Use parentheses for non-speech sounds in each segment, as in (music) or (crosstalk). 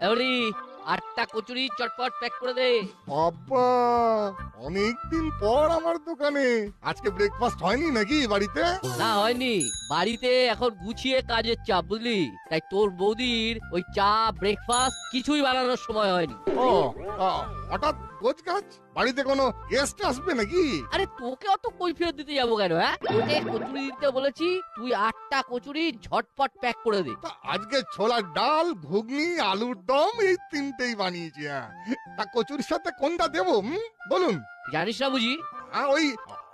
এবারে আটটা কচুরি চটপট প্যাক করে দে। বাবা অনেকদিন পর আমার দোকানে। আজকে ব্রেকফাস্ট হয়নি নাকি বাড়িতে? না হয়নি। বাড়িতে এখন গুছিয়ে কাজের চাপ বুঝলি? তাই তোর বৌদির ওই চা ব্রেকফাস্ট কিছুই বানানোর সময় হয়নি। ও আ, হঠাৎ গোছ গাছ? বাড়িতে কোনো গেস্ট আসবে নাকি? আরে তোকে অত কৈফিয়ত দিতে যাব কেন হ্যাঁ? তোকে কচুরি দিতে বলেছি তুই আটটা কচুরি ঝটপট প্যাক করে দে। তা আজকে ছোলার ডাল ঘুগনি আলুর দম এই তিনটেই বানিয়েছি হ্যাঁ। তা কচুরির সাথে কোনটা দেবো হুম? বলুন। জানিস না বুঝি? আ, ওই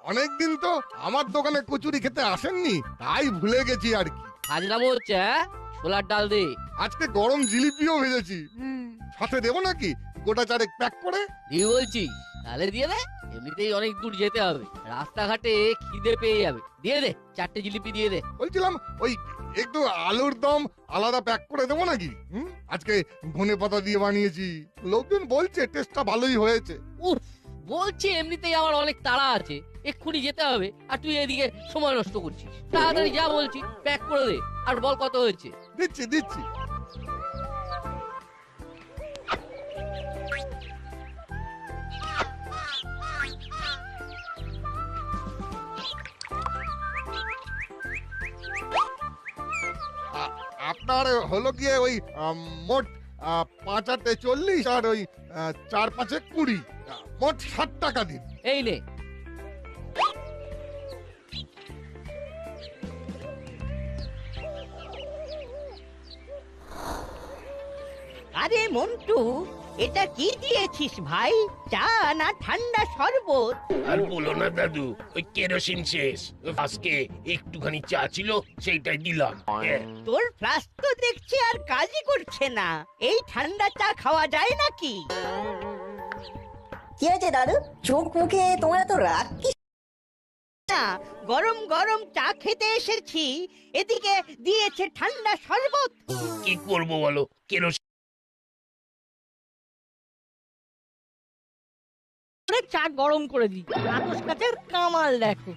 অনেকদিন তো আমার দোকানে কচুরি খেতে আসেননি তাই ভুলে গেছি আর কি। হাজরামো হচ্ছে হ্যাঁ? ছোলার ডাল দে। আজকে গরম জিলিপিও ভেজেছি। হুম, সাথে দেবো নাকি? গোটা চারেক প্যাক করে? দিয়ে বলছিস? তাহলে দিয়ে দে এমনিতেই অনেক দূর যেতে হবে। রাস্তাঘাটে খিদে পেয়ে যাবে। দিয়ে দে চারটে জিলিপি দিয়ে দে। বলছিলাম ওই একটু আলুর দম আলাদা প্যাক করে দেবো নাকি? হুম? আজকে ধনে পাতা দিয়ে বানিয়েছি। লোকজন বলছে টেস্টটা ভালোই হয়েছে। উফ বলছি এমনিতেই আমার অনেক তাড়া আছে। এক্ষুনি যেতে হবে আর তুই এদিকে সময় নষ্ট করছিস। তাড়াতাড়ি যা বলছি প্যাক করে দে। আর বল কত হয়েছে। দিচ্ছি দিচ্ছি। আপনার হলো গিয়ে ওই মোট পাঁচ আটে চল্লিশ আর ওই চার পাঁচে কুড়ি। মোট ষাট টাকা দিন। এই নে। আরে মন্টু এটা কি দিয়েছিস ভাই? চা না ঠান্ডা শরবত? আর বলো না দাদু ওই কেরোসিন শেষ। আজকে একটুখানি চা ছিল সেইটাই দিলাম। হ্যাঁ, তোর ফ্লাস্ক তো দেখছি আর কাজই করছে না। এই ঠান্ডা চা খাওয়া যায় নাকি? কি হয়েছে দাদু? চোখ মুখে তোমার এত রাগ কি? না গরম গরম চা খেতে এসেছি। এদিকে দিয়েছে ঠান্ডা শরবত। কি করব বলো? কেরোসিন চা গরম করে দিই। আতস কাছের কামাল দেখো।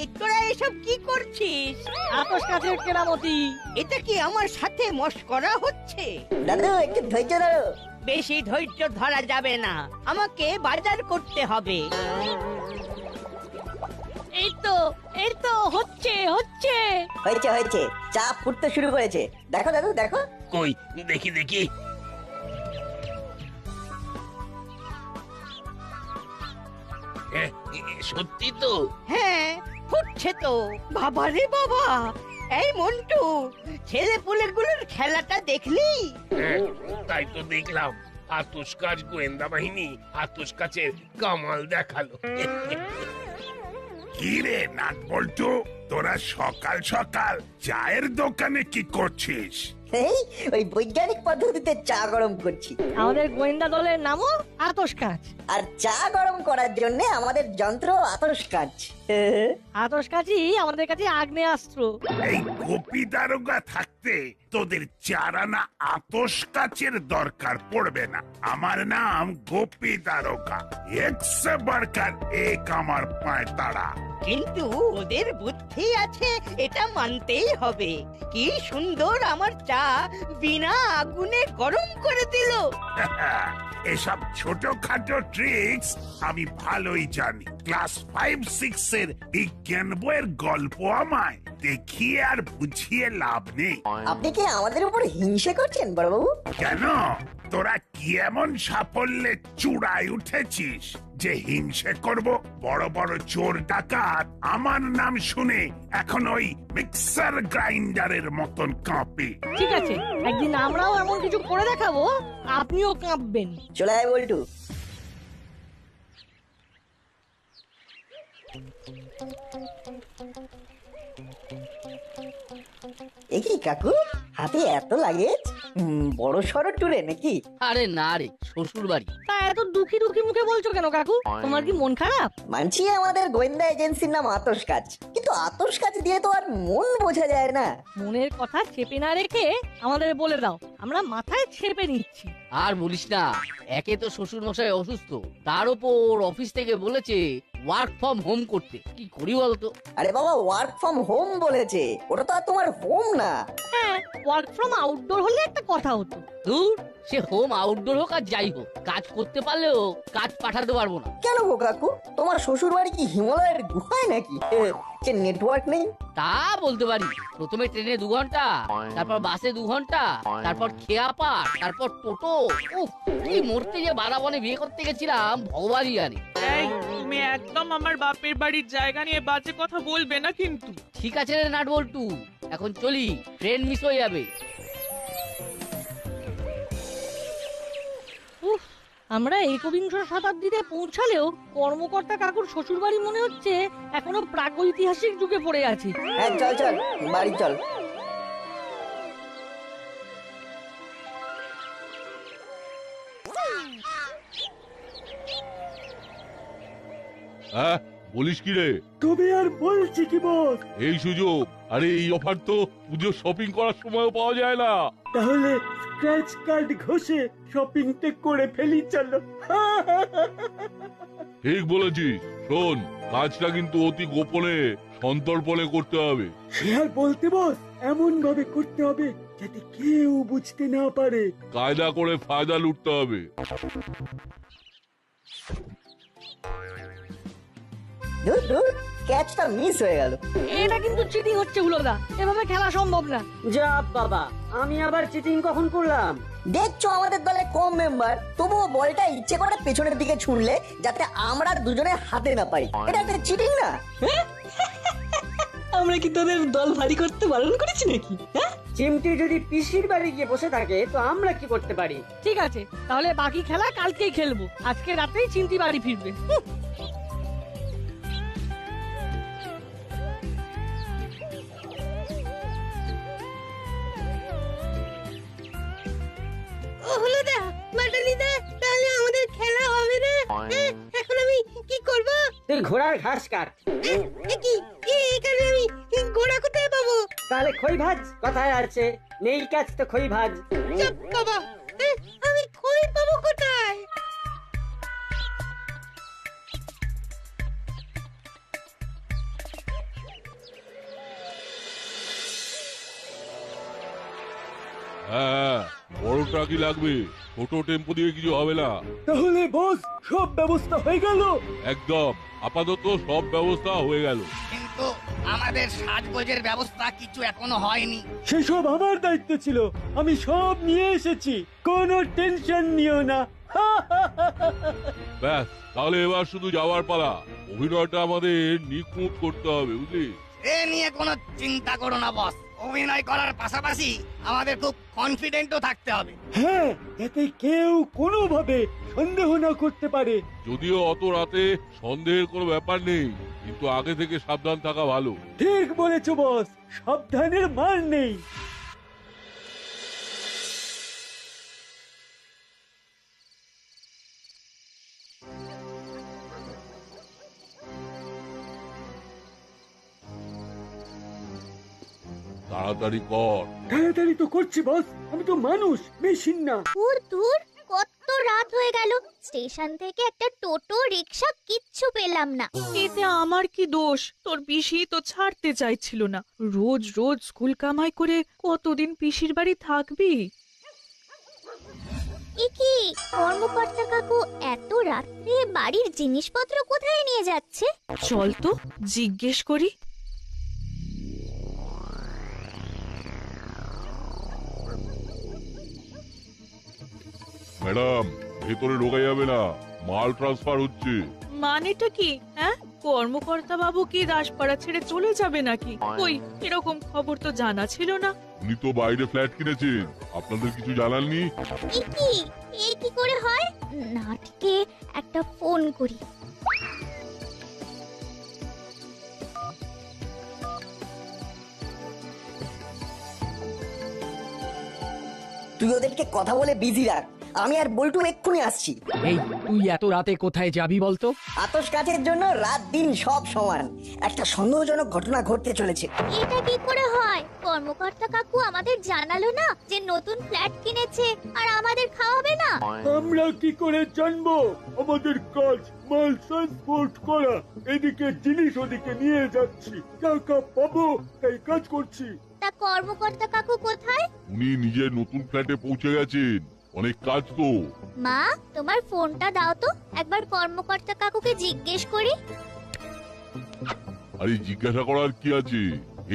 এই তোরা এসব কি করছিস? আতস কাছের কেরামতি এটা কি আমার সাথে মস্করা হচ্ছে? দাদু একটু ধৈর্য ধরো। বেশি ধৈর্য ধরা যাবে না। আমাকে বাজার করতে হবে। এই তো এই তো হচ্ছে হচ্ছে। হয়েছে হয়েছে। চা ফুটতে শুরু করেছে। দেখো দাদু দেখো। কই? দেখি দেখি। এ- এ, সত্যি তো? হ্যাঁ ফুটছে তো। বাবা রে বাবা! এই মন্টু ছেলে পুলেগুলোর খেলাটা দেখলি? হ্যাঁ, তাই তো দেখলাম। আতস কাজ গোয়েন্দা বাহিনী আতস কাছের কামাল দেখাল। (laughs) কি রে নাট বল্টু তোরা সকাল সকাল চায়ের দোকানে কি করছিস? এই ওই বৈজ্ঞানিক পদ্ধতিতে চা গরম করছি। আমাদের গোয়েন্দা দলের নামও আতস কাজ আর চা গরম করার জন্য আমাদের যন্ত্র আতস কাজ আতস কাজই আমাদের কাছে আগ্নেয়াস্ত্র। এই গোপী দারোগা থাকতে তোদের চারানা আতস কাচের দরকার পড়বে না। আমার নাম গোপী দারোগা। এক্স বারকার এক আমার পায় তারা কিন্তু ওদের বুদ্ধি আছে এটা মানতেই হবে। কি সুন্দর আমার চা বিনা আগুনে গরম করে দিল। (laughs) এসব ছোটখাটো ট্রিক্স আমি ভালোই জানি। ক্লাস ফাইভ সিক্স এর বিজ্ঞান বইয়ের গল্প আমায়। দেখিয়ে আর বুঝিয়ে লাভ নেই। আপনি কি আমাদের উপর হিংসা করছেন বড়বাবু? কেন? তোরা কি এমন সাফল্যে চূড়ায় উঠেছিস? যে হিংসে করব বড় বড় চোর ডাকাত আমার নাম শুনে এখন ওই মিক্সার গ্রাইন্ডারের মতন কাঁপে। ঠিক আছে একদিন আমরাও এমন কিছু করে দেখাবো আপনিও কাঁপবেন। চলে আয় বল্টু। এ কি কাকু হাতে এত লাগেজ? বড় সড়ো ট্যুরে নাকি? আরে না রে শ্বশুর বাড়ি তা এত দুঃখী দুঃখী মুখে বলছো কেন কাকু? তোমার কি মন খারাপ? মানছি আমাদের গোয়েন্দা এজেন্সির নাম আতস কাজ। কিন্তু আতস কাজ দিয়ে তো আর মন বোঝা যায় না। মনের কথা চেপে না রেখে আমাদের বলে দাও আমরা মাথায় ছেপে নিচ্ছি। আর বলিস না একে তো শ্বশুর মশাই অসুস্থ তার উপর অফিস থেকে বলেছে ওয়ার্ক ফ্রম হোম করতে। কি করি বলতো? আরে বাবা ওয়ার্ক ফ্রম হোম বলেছে। ওটা তো আর তোমার হোম না। হ্যাঁ ওয়ার্ক ফ্রম আউটডোর হলে একটা কথা হতো। দূর সে হোম আউটডোর হোক আর যাই হোক কাজ করতে পারলেও কাজ পাঠাতে পারব না। কেন গো কাকু? তোমার শ্বশুর বাড়ি কি হিমালয়ের গুহায় নাকি? এ, যে নেটওয়ার্ক নেই। তা বলতে পারি প্রথমে ট্রেনে দু ঘণ্টা তারপর বাসে দু ঘণ্টা তারপর খেয়া পার তারপর টোটো উফ, কি মরতে যে বারাবনে বিয়ে করতে গেছিলাম ভগবানই জানে। এই তুমি একদম আমার বাপের বাড়ির জায়গা নিয়ে বাজে কথা বলবে না কিন্তু। ঠিক আছে রে নাট বল্টু এখন চলি ট্রেন মিস হয়ে যাবে। উফ আমরা একবিংশ শতাব্দীতে পৌঁছালেও কর্মকর্তা কাকুর শ্বশুর বাড়ি মনে হচ্ছে এখনও প্রাগৈতিহাসিক যুগে পড়ে আছে। হ্যাঁ চল চল বাড়ি চল। হ্যাঁ বলিস কি রে? তবে আর বলছি কি বস এই সুযোগ আরে এই অফার তো পুজো শপিং করার সময়ও পাওয়া যায় না। তাহলে স্ক্র্যাচ কার্ড ঘষে শপিংটা করে ফেলি চলো। ঠিক বলেছিস শোন কাজটা কিন্তু অতি গোপনে সন্তর্পণে করতে হবে। সে আর বলতে বস? এমন ভাবে করতে হবে যাতে কেউ বুঝতে না পারে। কায়দা করে ফায়দা লুটতে হবে। দূর দূর ক্যাচটা মিস হয়ে গেল। এটা কিন্তু চিটিং হচ্ছে হুলোদা এভাবে খেলা সম্ভব না। যা বাবা আমি আবার চিটিং কখন করলাম? দেখছ আমাদের দলে কম মেম্বার তবুও বলটা ইচ্ছে করে পেছনের দিকে ছুঁড়লে যাতে আমরা দুজনে হাতে না পাই এটা একটা চিটিং না? (laughs) আমরা কি তোদের দল ভারী করতে বারণ করেছি নাকি? হ্যাঁ? চিমটি যদি পিসির বাড়ি গিয়ে বসে থাকে তো আমরা কি করতে পারি? ঠিক আছে তাহলে বাকি খেলা কালকেই খেলব। আজকে রাতেই চিন্তি বাড়ি ফিরবে। এখন আমি কি করব? তুই ঘোড়ার ঘাস কাট। কি? এখানে আমি ঘোড়া কোথায় পাবো? তাহলে খই ভাজ কথায় আছে নেই কাজ তো খই ভাজ। বাবা। হ্যাঁ বড় ট্রাকই লাগবে? ছোট টেম্পো দিয়ে কিছু হবে না। তাহলে বস সব ব্যবস্থা হয়ে গেল? একদম আপাতত সব ব্যবস্থা হয়ে গেল। কিন্তু আমাদের সাজগোজের ব্যবস্থা কিছু এখনও হয়নি। সেসব আমার দায়িত্ব ছিল। আমি সব নিয়ে এসেছি। কোনো টেনশন নিও না। ব্যাস তাহলে এবার শুধু যাওয়ার পালা। অভিনয়টা আমাদের নিখুঁত করতে হবে বুঝলি? এ নিয়ে কোনো চিন্তা করো না বস। অভিনয় করার পাশাপাশি আমাদের খুব কনফিডেন্টও থাকতে হবে। হ্যাঁ যাতে কেউ কোনোভাবে সন্দেহ না করতে পারে। যদিও অত রাতে সন্দেহের কোনো ব্যাপার নেই কিন্তু আগে থেকে সাবধান থাকা ভালো। ঠিক বলেছ বস। সাবধানের মার নেই। তাড়াতাড়ি কর। তাড়াতাড়ি তো করছি বস। আমি তো মানুষ মেশিন না। দূর দূর কত রাত হয়ে গেল। স্টেশন থেকে একটা টোটো রিক্সা কিচ্ছু পেলাম না। এতে আমার কি দোষ? তোর পিসি তো ছাড়তে চাইছিল না। রোজ রোজ স্কুল কামাই করে কতদিন পিসির বাড়ি থাকবি? কি? কর্মকর্তা কাকু এত রাত্রে বাড়ির জিনিসপত্র কোথায় নিয়ে যাচ্ছে? চল তো জিজ্ঞেস করি। ম্যাডাম ভেতরে ঢোকা যাবে না। মাল ট্রান্সফার হচ্ছে। মানেটা কি হ্যাঁ? কর্মকর্তা বাবু কি দাসপাড়া ছেড়ে চলে যাবে নাকি? কই এরকম খবর তো জানা ছিল না। উনি তো বাইরে ফ্ল্যাট কিনেছেন। আপনাদের কিছু জানাননি কি এ কি? করে হয়? নাটকে একটা ফোন করি। তুই ওদেরকে কথা বলে বিজি রাখ। আমি আর বল্টু এক্ষুনি আসছি। এই তুই এত রাতে কোথায় যাবি বলতো? আতস কাজের জন্য রাত দিন সব সমান। একটা সন্দেহজনক ঘটনা ঘটতে চলেছে। এটা কি করে হয়? কর্মকর্তা কাকু আমাদের জানালো না যে নতুন ফ্ল্যাট কিনেছে আর আমাদের খাওয়াবে না? আমরা কি করে জানব? আমাদের কাজ মাল ট্রান্সপোর্ট করা। এদিকে জিনিস ওদিকে নিয়ে যাচ্ছি। টাকা পাবো তাই কাজ করছি। তা কর্মকর্তা কাকু কোথায়? উনি নিজের নতুন ফ্ল্যাটে পৌঁছে গেছেন। অনেক কাজ তো। মা তোমার ফোনটা দাও তো। একবার কর্মকর্তা কাকুকে জিজ্ঞেস করি। আরে জিজ্ঞাসা করার কি আছে?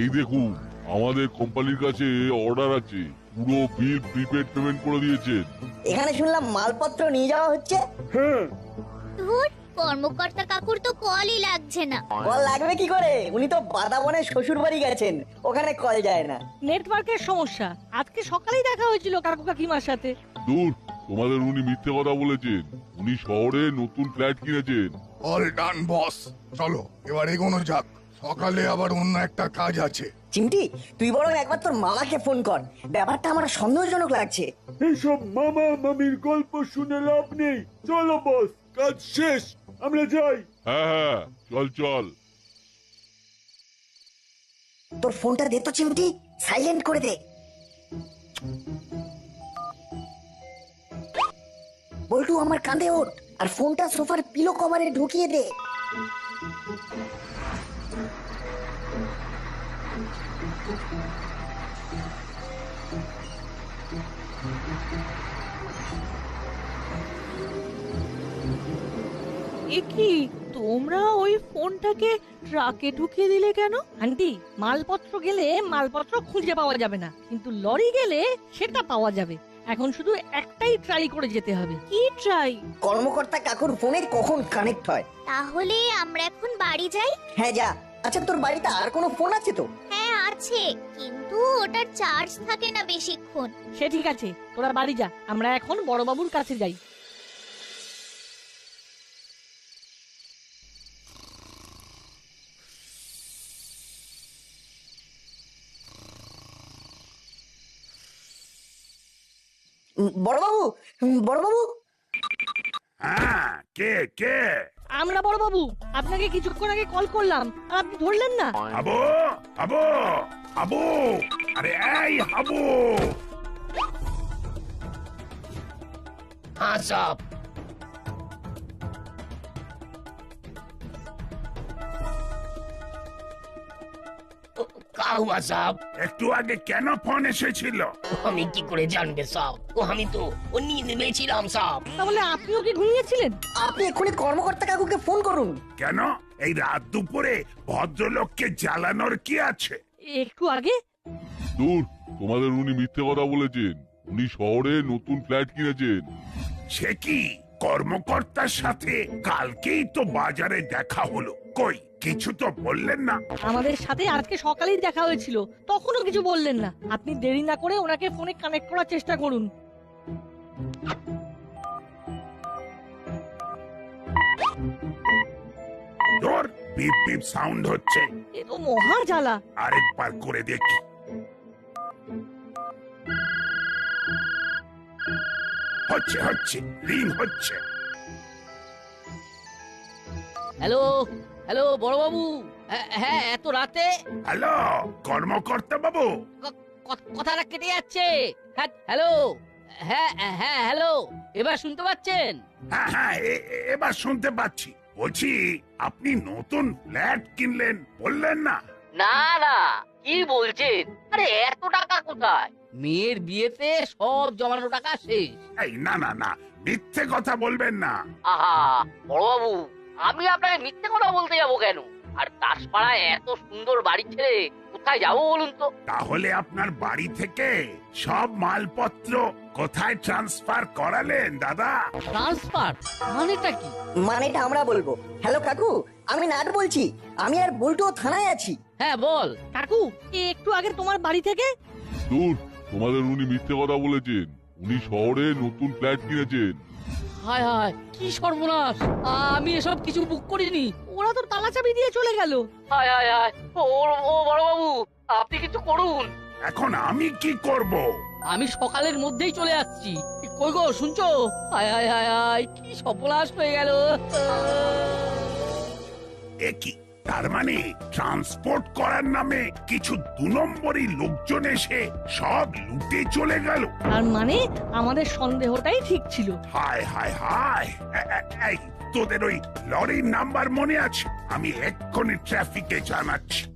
এই দেখুন আমাদের কোম্পানির কাছে অর্ডার আছে। পুরো বিল প্রিপেড পেমেন্ট করে দিয়েছেন। এখানে শুনলাম মালপত্র নিয়ে যাওয়া হচ্ছে। হ্যাঁ ধুর কর্মকর্তা কাকুর তো কলই লাগছে না। কল লাগবে কি করে? উনি তো বাদাবনে শ্বশুর বাড়ি গেছেন ওখানে কল যায় না। নেটওয়ার্কের সমস্যা। আজকে সকালেই দেখা হয়েছিল কাকু কাকিমার সাথে। দূর তোমাদের উনি মিথ্যে কথা বলেছেন। উনি শহরে নতুন ফ্ল্যাট কিনেছেন। অল ডান বস চলো এবার এগোনো যাক। সকালে আবার অন্য একটা কাজ আছে। চিমটি তুই বরং একবার তোর মামাকে ফোন কর। ব্যাপারটা আমার সন্দেহজনক লাগছে। এইসব মামা মামির গল্প শুনে লাভ নেই। চলো বস কাজ শেষ। আমরা যাই। হ্যাঁ হ্যাঁ চল চল। তোর ফোনটা দে তো চিমটি সাইলেন্ট করে দে। বল্টু আমার কাঁধে ওঠ আর ফোনটা সোফার পিলো কভারে ঢুকিয়ে দে। এ কি? তোমরা ওই ফোনটাকে ট্রাকে ঢুকিয়ে দিলে কেন? আন্টি মালপত্র গেলে মালপত্র খুঁজে পাওয়া যাবে না। কিন্তু লরি গেলে সেটা পাওয়া যাবে। এখন শুধু একটাই ট্রাই করে যেতে হবে। কি ট্রাই কর্মকর্তা কাকুর ফোনে কখন কানেক্ট হয়? তাহলে আমরা এখন বাড়ি যাই? হ্যাঁ যা। আচ্ছা তোর বাড়িতে আর কোনো ফোন আছে তো? হ্যাঁ আছে। কিন্তু ওটার চার্জ থাকে না বেশিক্ষণ। সে ঠিক আছে তোরা বাড়ি যা। আমরা এখন বড়বাবুর কাছে যাই। বড়বাবু বড়বাবু। হ্যাঁ কে কে? আমরা বড়বাবু আপনাকে কিছুক্ষণ আগে কল করলাম আর আপনি ধরলেন না। আবু আবু আবু আরে এই হাবু। হ্যাঁ সাহ একটু আগে কেন ফোন এসেছিল? আমি কি করে জানবে সব? ও আমি তো ও নিয়ে নেমেছিলাম সব। তাহলে আপনিও কি ঘুমিয়েছিলেন? আপনি এক্ষুনি কর্মকর্তা কাকুকে ফোন করুন। কেন? এই রাত দুপুরে ভদ্রলোককে জ্বালানোর কি আছে? একটু আগে? দূর তোমাদের উনি মিথ্যে কথা বলেছেন। উনি শহরে নতুন ফ্ল্যাট কিনেছেন। সে কি? কর্মকর্তার সাথে কালকেই তো বাজারে দেখা হলো। কই? কিছু তো বললেন না। আমাদের সাথে আজকে সকালেই দেখা হয়েছিল। তখনও কিছু বললেন না। আপনি দেরি না করে ওনাকে ফোনে কানেক্ট করার চেষ্টা করুন। তোর বিপ বিপ সাউন্ড হচ্ছে। এ তো মহা জ্বালা। আরেকবার করে দেখি। হচ্ছে হচ্ছে রিং হচ্ছে। হ্যালো হ্যালো বড়বাবু। হ্যাঁ, হ্যাঁ এত রাতে? হ্যালো কর্মকর্তা বাবু। কথাটা কেটে যাচ্ছে। হ্যাঁ হ্যালো হ্যাঁ হ্যাঁ হ্যালো এবার শুনতে পাচ্ছেন? হ্যাঁ হ্যাঁ এবার শুনতে পাচ্ছি। বলছি আপনি নতুন ফ্ল্যাট কিনলেন বললেন না? না না কি বলছেন? আরে এত টাকা কোথায়? মেয়ের বিয়েতে সব জমানো টাকা শেষ। এই না না না মিথ্যে কথা বলবেন না। আহা বড়বাবু আমি আপনাকে মিথ্যে কথা বলতে যাব কেন? আর দাসপাড়ায় এত সুন্দর বাড়ি ছেড়ে কোথায় যাব বলুন তো? তাহলে আপনার বাড়ি থেকে সব মালপত্র কোথায় ট্রান্সফার করালেন দাদা? ট্রান্সফার মানেটা কি? মানেটা আমরা বলব। হ্যালো কাকু আমি নাট বলছি। আমি আর বল্টু থানায় আছি। হ্যাঁ বল। কাকু একটু আগে তোমার বাড়ি থেকে? দূর তোমাদের উনি মিথ্যে কথা বলেছেন। উনি শহরে নতুন ফ্ল্যাট কিনেছেন। হায় হায় কি সর্বনাশ। আমি এসব কিছু বুক করিনি। ওরা তো তালা চাবি দিয়ে চলে গেল। হায় হায় হায় ও ও বড়বাবু আপনি কিছু করুন। এখন আমি কি করব? আমি সকালের মধ্যেই চলে আসছি। কই গো শুনছো? হায় আয় হায় আয় কি সপলাশ হয়ে গেল। একই তার মানে ট্রান্সপোর্ট করার নামে কিছু দু নম্বরই লোকজন এসে সব লুটে চলে গেল। তার মানে আমাদের সন্দেহটাই ঠিক ছিল। হায় হায় হায়! এ- এ- এই তোদের ওই লরির নাম্বার মনে আছে? আমি এক্ষুনি ট্রাফিকে জানাচ্ছি।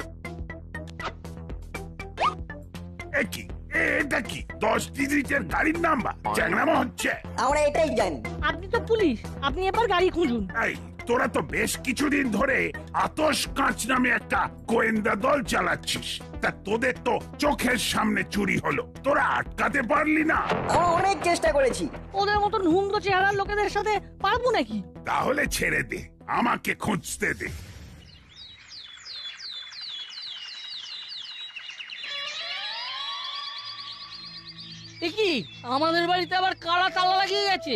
একই এটা কি? দশ ডিজিটের গাড়ির নাম্বার? চ্যাংরামো হচ্ছে। আমরা এটাই জানি। আপনি তো পুলিশ। আপনি এবার গাড়ি খুঁজুন। এই তোরা তো বেশ কিছুদিন ধরে আতস কাঁচ নামে একটা গোয়েন্দা দল চালাচ্ছিস। তা তোদের তো চোখের সামনে চুরি হলো। তোরা আটকাতে পারলি না। আমরা অনেক চেষ্টা করেছি। ওদের মতন হুমড়ো চেহারার লোকেদের সাথে পারব নাকি? তাহলে ছেড়ে দে। আমাকে খুঁজতে দে। কি? আমাদের বাড়িতে আবার কারা তালা লাগিয়ে গেছে।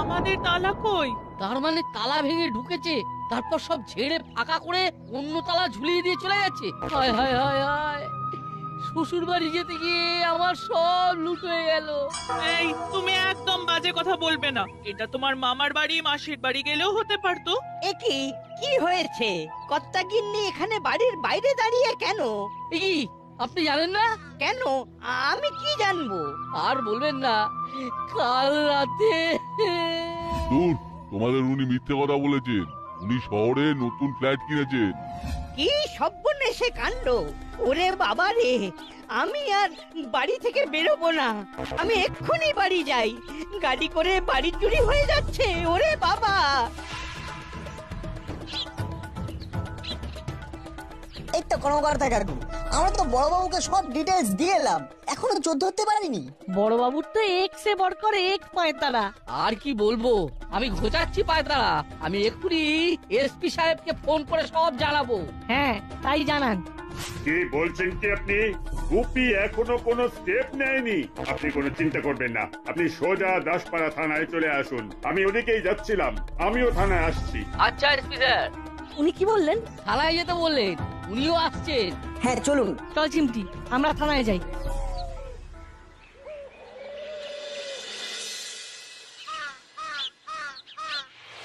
আমাদের তালা কই? তার মানে তালা ভেঙে ঢুকেছে তারপর সব ঝেড়ে ফাঁকা করে অন্য তালা ঝুলিয়ে দিয়ে চলে গেছে। হায় হায় হায় হায়। শ্বশুর বাড়ি যেতে গিয়ে আমার সব লুট হয়ে গেল। এই তুমি একদম বাজে কথা বলবে না। এটা তোমার মামার বাড়ি মাসির বাড়ি গেলেও হতে পারতো। এ কি? কি হয়েছে? কর্তা গিন্নি এখানে বাড়ির বাইরে দাঁড়িয়ে কেন? এ কি? আপনি জানেন না? কেন? আমি কি জানব? আর বলবেন না। কাল রাতে। দূর তোমাদের উনি মিথ্যে কথা বলেছেন। উনি শহরে নতুন ফ্ল্যাট কিনেছেন। কি সর্বনেশে কাণ্ড? ওরে বাবা রে আমি আর বাড়ি থেকে বেরোবো না। আমি এক্ষুনি বাড়ি যাই। গাড়ি করে বাড়ি চুরি হয়ে যাচ্ছে ওরে বাবা। এই তো কর্মকর্তা কাকু আমরা তো বড়বাবুকে সব ডিটেলস দিয়ে এলাম। এখনও চোদ্দ হতে পারিনি। বড় বাবুর তো এক্সে বর করে এক পায় তারা আর কি বলব? আমি ঘোচাচ্ছি পায়তারা। আমি এক্ষুনি এসপি সাহেবকে ফোন করে সব জানাব। হ্যাঁ তাই জানান। কি বলছেন কি আপনি? গুপি এখনও কোনো স্টেপ নেয়নি। আপনি কোনো চিন্তা করবেন না। আপনি সোজা দাসপাড়া থানায় চলে আসুন। আমি ওদিকেই যাচ্ছিলাম। আমিও থানায় আসছি। আচ্ছা এসপি স্যার উনি কি বললেন? থানায় যেতে বললেন উনিও আসছেন। হ্যাঁ চলুন। চল চিমটি আমরা থানায় যাই।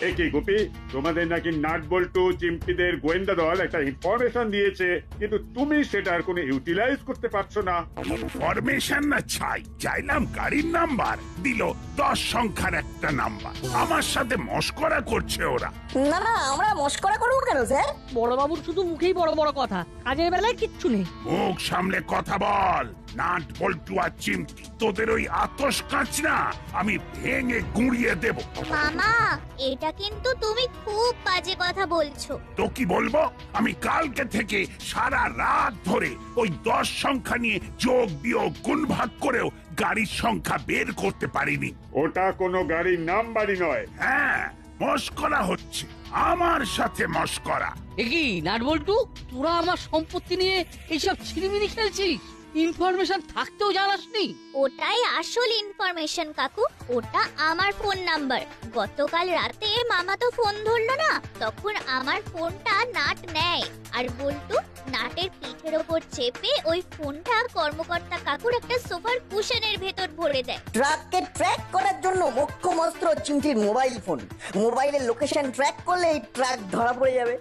এ কি গুপি তোমাদের নাকি নাট বল্টু চিমটিদের গোয়েন্দা দল একটা ইনফরমেশন দিয়েছে কিন্তু তুমি সেটার কোনো ইউটিলাইজ করতে পারছ না। ইনফরমেশন না চাই চাইলাম গাড়ির নাম্বার দিল দশ সংখ্যার একটা নাম্বার। আমার সাথে মস্করা করছে ওরা। না না আমরা মস্করা করব কেন স্যার? বড় বাবুর শুধু মুখেই বড় বড় কথা কাজের বেলায় কিচ্ছু নেই। মুখ সামলে কথা বল। নাট বল্টু আর চিমটি তোদের ওই আতস কাঁচ না আমি ভেঙে গুঁড়িয়ে দেব। মামা এটা কিন্তু তুমি খুব বাজে কথা বলছো। তো কি বলব? আমি কালকে থেকে সারা রাত ধরে ওই দশ সংখ্যা নিয়ে যোগ বিয়োগ গুণ ভাগ করেও গাড়ির সংখ্যা বের করতে পারিনি। ওটা কোনো গাড়ির নাম্বারই নয়। হ্যাঁ মস্করা হচ্ছে আমার সাথে মস্করা এ কি নাটবল্টু তোরা আমার সম্পত্তি নিয়ে এইসব ছিনিমিনি খেলছিস? ইনফরমেশন থাকতেও জানাসনি ওটাই আসল ইনফরমেশন কাকু। ওটা আমার ফোন নাম্বার। গতকাল রাতে মামা তো ফোন ধরলো না তখন আমার ফোনটা নাট নেয়। আর বলতো নাটের পিঠের ওপর চেপে ওই ফোনটা কর্মকর্তা কাকুর একটা সোফার কুশনের ভেতর ভরে দেয়। ট্রাককে ট্র্যাক করার জন্য মোক্ষম অস্ত্র চিমটির মোবাইল ফোন। মোবাইলের লোকেশন ট্র্যাক করলে এই ট্রাক ধরা পড়ে যাবে।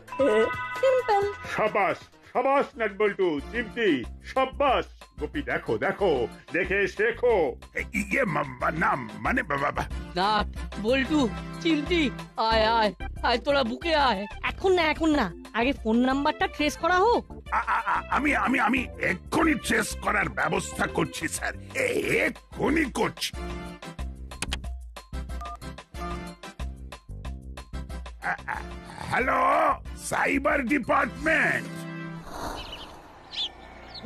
সিম্পল সাবাস সাবাস নাট বল্টু চিমটি গোপি দেখো দেখো দেখে শেখো। ইয়ে না মানে বাবা নাট বল্টু চিমটি আয় আয় আয় তোরা বুকে আয়। এখন না এখন না। আগে ফোন নাম্বারটা ট্রেস করা হোক। আমি আমি আমি এক্ষুনি ট্রেস করার ব্যবস্থা করছি স্যার। এক্ষুনি করছি। Hello cyber department.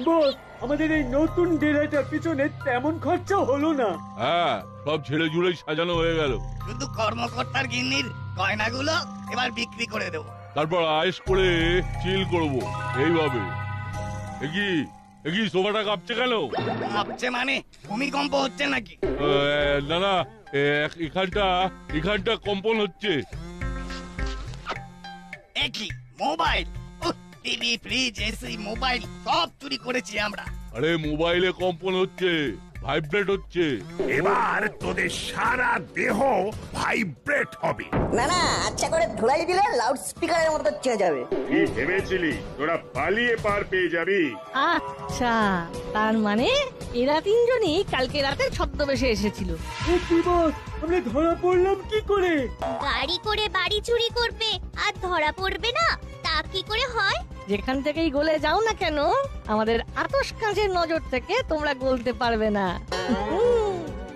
বস আমাদের এই নতুন ডেরাটার পিছনে তেমন খরচা হলো না। হ্যাঁ সব ঝুড়েই সাজানো হয়ে গেল। শুধু কর্মকর্তার গিন্নির গয়নাগুলো এবার বিক্রি করে দেবো। তারপর আয়েস করে চিল করব এইভাবে। একি একি সোফাটা কাঁপছে কেন? ভাবছে মানে ভূমিকম্প হচ্ছে নাকি? না না এখানটা এখানটা কম্পন হচ্ছে। একই mobile? TV fridge AC mobile সব চুরি করেছি আমরা। আরে মোবাইলে কম্পন হচ্ছে ভাইব্রেট হচ্ছে। এবার তোদের সারা দেহ ভাইব্রেট হবে। না না আচ্ছা করে ধুলাই দিলে লাউড স্পিকারের মতো চেয়ে যাবে। কি ভেবেছিলি? তোরা পালিয়ে পার পেয়ে যাবি। আচ্ছা তার মানে এরা তিনজনই কালকে রাতে ছদ্মবেশে এসেছিল। আমরা ধরা পড়লাম কি করে? গাড়ি করে বাড়ি চুরি করবে আর ধরা পড়বে না তা কি করে হয়? যেখান থেকেই গোলে যাও না কেন আমাদের আতস কাঁচের নজর থেকে তোমরা গলতে পারবে না।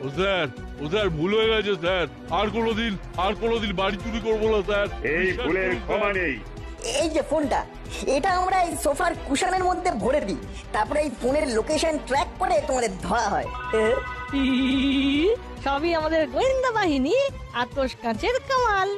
ও স্যার ও স্যার ভুল হয়ে গেছে স্যার। আর কোনোদিন আর কোনোদিন বাড়ি চুরি করব না স্যার। এই ভুলের ক্ষমা নেই। এই যে ফোনটা এটা আমরা এই সোফার কুশনের মধ্যে ভরে দিই। তারপরে এই ফোনের লোকেশন ট্র্যাক করে তোমাদের ধরা হয়। সবই আমাদের গোয়েন্দা বাহিনী আতস কাঁচের কামাল।